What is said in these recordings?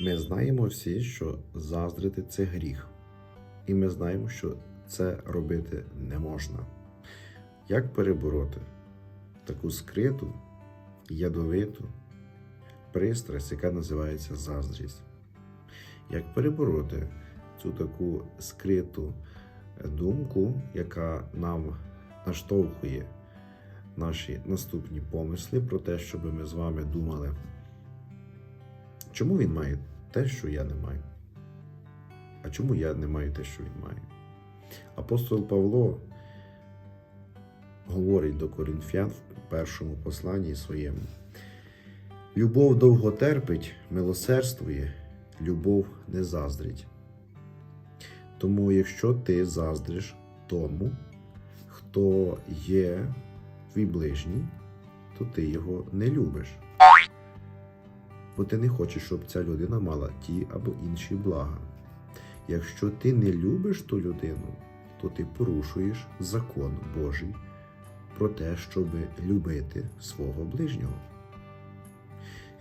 Ми знаємо всі, що заздрити це гріх. І ми знаємо, що це робити не можна. Як перебороти таку скриту, ядовиту пристрасть, яка називається заздрість? Як перебороти цю таку скриту думку, яка нам наштовхує наші наступні помисли про те, щоб ми з вами думали, чому він має те, що я не маю? А чому я не маю те, що він має? Апостол Павло говорить до корінфян в першому посланні своєму. Любов довго терпить, милосердствує, любов не заздрить. Тому, якщо ти заздриш тому, хто є твій ближній, то ти його не любиш. Бо ти не хочеш, щоб ця людина мала ті або інші блага. Якщо ти не любиш ту людину, то ти порушуєш закон Божий про те, щоб любити свого ближнього.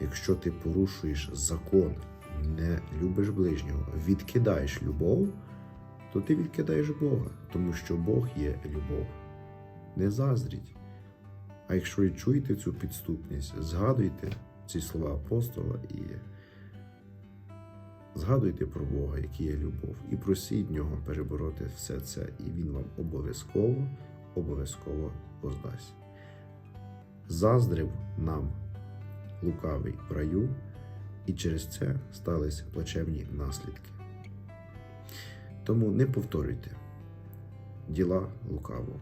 Якщо ти порушуєш закон, не любиш ближнього, відкидаєш любов, то ти відкидаєш Бога, тому що Бог є любов. Не заздріть. А якщо і чуєте цю підступність, згадуйте ці слова апостола і згадуйте про Бога, який є любов, і просіть нього перебороти все це, і Він вам обов'язково, обов'язково поздасть. Заздрив нам лукавий в раю, і через це сталися плачевні наслідки. Тому не повторюйте діла лукавого.